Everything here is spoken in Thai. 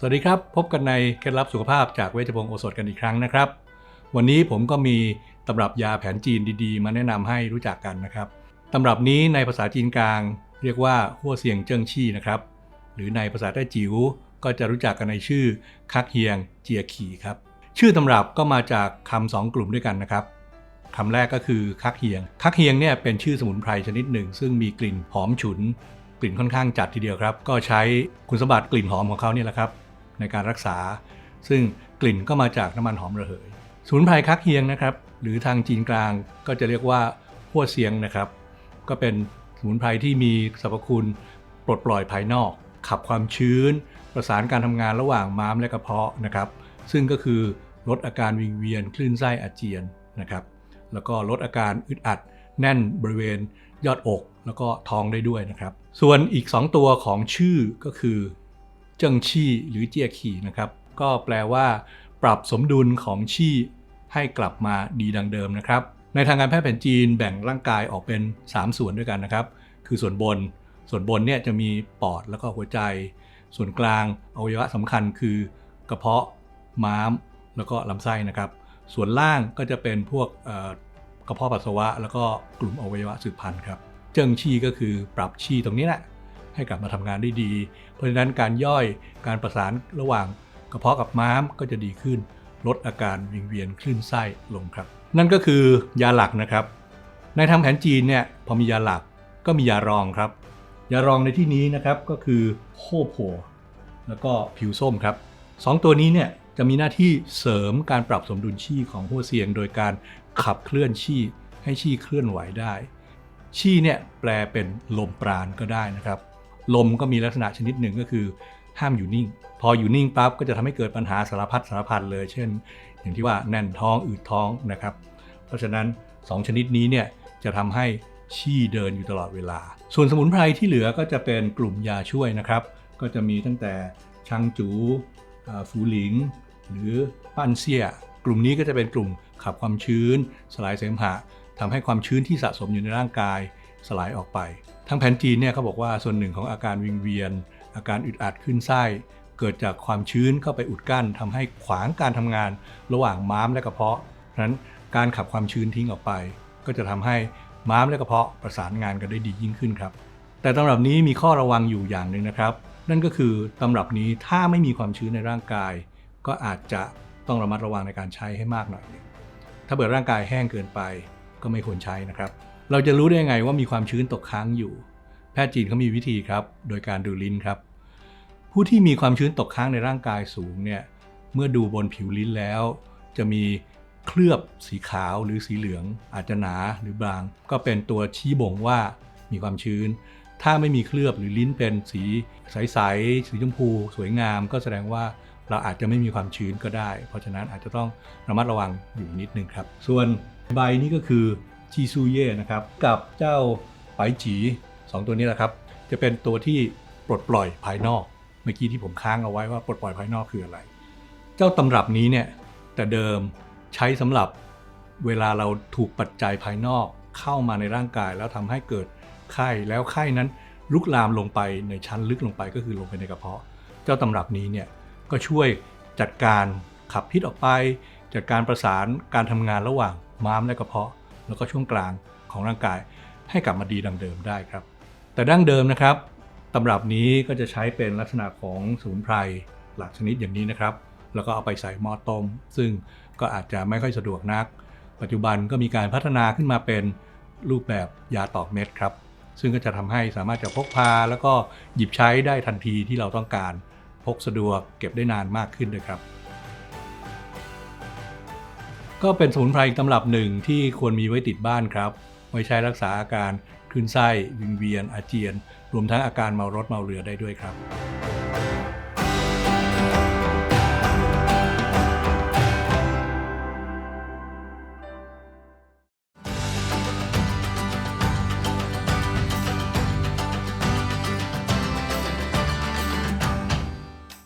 สวัสดีครับ พบกันในเคล็ดลับสุขภาพจากเวชพงศ์โอสถกันอีกครั้งนะครับ วันนี้ผมก็มีตำรับยาแผนจีนดีๆ มาแนะนำให้รู้จักกันนะครับตำรับนี้ในภาษาจีนกลาง เรียกว่าหัวเสียงเจิ้งชี่นะครับหรือในภาษาใต้จิ๋วก็จะรู้จักกันในชื่อคักเฮียงเจียขี่ครับชื่อตำรับก็มาจากคำสองกลุ่มด้วยกันนะครับคำแรกก็คือคักเฮียง คักเฮียงเนี่ยเป็นชื่อสมุนไพรชนิดหนึ่ง ซึ่งมีกลิ่นหอมฉุน กลิ่นค่อนข้างจัดทีเดียวครับ ก็ใช้คุณสมบัติกลิ่นหอมของเขาเนี่ยแหละครับ ในการรักษา ซึ่งกลิ่นก็มาจากน้ำมันหอมระเหยสมุนไพรคักเฮียงนะครับ หรือทางจีนกลางก็จะเรียกว่าหัวเซียงนะครับ ก็เป็นสมุนไพรที่มีสรรพคุณปลดปล่อยภายนอก ขับความชื้น ประสานการทำงานระหว่างม้ามและกระเพาะนะครับ ซึ่งก็คือลดอาการวิงเวียนคลื่นไส้อาเจียนนะครับ แล้วก็ลดอาการอึดอัดแน่นบริเวณยอดอกแล้วก็ท้องได้ด้วยนะครับ ส่วนอีก 2 ตัวของชื่อก็คือ เจิงชี่หรือเจียขี่นะครับ ก็แปลว่า ปรับสมดุลของชี่ให้กลับมาดีดังเดิมนะครับ ในทางการแพทย์แผนจีนแบ่งร่างกายออกเป็น 3 ส่วนด้วยกันนะครับ คือส่วนบน ส่วนบนเนี่ยจะมีปอดแล้วก็หัวใจ ส่วนกลางอวัยวะสำคัญคือกระเพาะม้าม แล้วก็ลำไส้นะครับ ส่วนล่างก็จะเป็นพวกกระเพาะปัสสาวะ แล้วก็กลุ่มอวัยวะสืบพันธุ์ครับ เจิงชี่ก็คือปรับชี่ตรงนี้แหละ ให้กลับมาทำงานได้ดี เพราะฉะนั้นการย่อยการประสานระหว่างกระเพาะกับม้ามก็จะดีขึ้น ลดอาการวิงเวียนคลื่นไส้ลงครับ นั่นก็คือยาหลักนะครับ ในทางแผนจีนเนี่ยพอมียาหลักก็มียารองครับ ยารองในที่นี้นะครับก็คือโคโพแล้วก็ผิวส้มครับสองตัวนี้เนี่ยจะมีหน้าที่เสริมการปรับสมดุลชี่ของหัวเสียง โดยการขับเคลื่อนชี่ให้ชี่เคลื่อนไหวได้ ชี่เนี่ยแปลเป็นลมปราณก็ได้นะครับ ลมก็มีลักษณะชนิดหนึ่งก็คือ ห้ามอยู่นิ่ง พออยู่นิ่งปั๊บก็จะทำให้เกิดปัญหาสารพัดสารพันเลย เช่น อย่างที่ว่าแน่นท้องอืดท้องนะครับ เพราะฉะนั้น 2 ชนิดนี้เนี่ยจะทำให้ชี่เดินอยู่ตลอดเวลา ส่วนสมุนไพรที่เหลือก็จะเป็นกลุ่มยาช่วยนะครับ ก็จะมีตั้งแต่ชังจูฟูหลิง หรือปั้นเซีย กลุ่มนี้ก็จะเป็นกลุ่มขับความชื้น สลายเสมหะทำให้ความชื้นที่สะสมอยู่ในร่างกาย สลายออกไปทางแผนจีนเนี่ยเขาบอกว่าส่วนหนึ่งของอาการวิงเวียน อาการอึดอัดขึ้นไส้ เกิดจากความชื้นเข้าไปอุดกั้นทำให้ขวางการทำงานระหว่างม้ามและกระเพาะฉะนั้นการขับความชื้นทิ้งออกไป ก็จะทำให้ม้ามและกระเพาะประสานงานกันได้ดียิ่งขึ้นครับ แต่ตำรับนี้มีข้อระวังอยู่อย่างหนึ่งนะครับ นั่นก็คือตำรับนี้ถ้าไม่มีความชื้นในร่างกาย ก็อาจจะต้องระมัดระวังในการใช้ให้มากหน่อย ถ้าเกิดร่างกายแห้งเกินไปก็ไม่ควรใช้นะครับ เราจะรู้ได้ยังไงว่ามีความชื้นตกค้างอยู่ แพทย์จีนเขามีวิธีครับ โดยการดูลิ้นครับ ผู้ที่มีความชื้นตกค้างในร่างกายสูงเนี่ยเมื่อดูบนผิวลิ้นแล้ว จะมีเคลือบสีขาวหรือสีเหลือง อาจจะหนาหรือบาง ก็เป็นตัวชี้บ่งว่ามีความชื้น ถ้าไม่มีเคลือบหรือลิ้นเป็นสีใสๆสีชมพู สวยงาม ก็แสดงว่าเราอาจจะไม่มีความชื้นก็ได้ เพราะฉะนั้นอาจจะต้องระมัดระวังอยู่นิดนึงครับ ส่วนใบนี้ก็คือ ชีซูเย่นะครับกับเจ้าไปจีสองตัวนี้แหละครับ จะเป็นตัวที่ปลดปล่อยภายนอก เมื่อกี้ที่ผมค้างเอาไว้ว่าปลดปล่อยภายนอกคืออะไร เจ้าตำรับนี้เนี่ยแต่เดิมใช้สำหรับเวลาเราถูกปัจจัยภายนอกเข้ามาในร่างกาย แล้วทำให้เกิดไข้แล้วไข้นั้นลุกลามลงไปในชั้นลึกลงไปก็คือลงไปในกระเพาะ เจ้าตำรับนี้เนี่ยก็ช่วยจัดการขับพิษออกไป จัดการประสานการทำงานระหว่างม้ามและกระเพาะ แล้วก็ช่วงกลางของร่างกายให้กลับมาดีดังเดิมได้ครับ แต่ดั้งเดิมนะครับตำรับนี้ก็จะใช้เป็นลักษณะของสมุนไพรหลักชนิดอย่างนี้นะครับ แล้วก็เอาไปใส่หม้อต้ม ซึ่งก็อาจจะไม่ค่อยสะดวกนัก ปัจจุบันก็มีการพัฒนาขึ้นมาเป็นรูปแบบยาตอกเม็ดครับ ซึ่งก็จะทำให้สามารถจะพกพา แล้วก็หยิบใช้ได้ทันทีที่เราต้องการ พกสะดวกเก็บได้นานมากขึ้นด้วยครับ ก็เป็นสมุนไพรอีกตำรับหนึ่งที่ควรมีไว้ติดบ้านครับ ไว้ใช้รักษาอาการคลื่นไส้วิงเวียนอาเจียน รวมทั้งอาการเมารถเมาเรือได้ด้วยครับ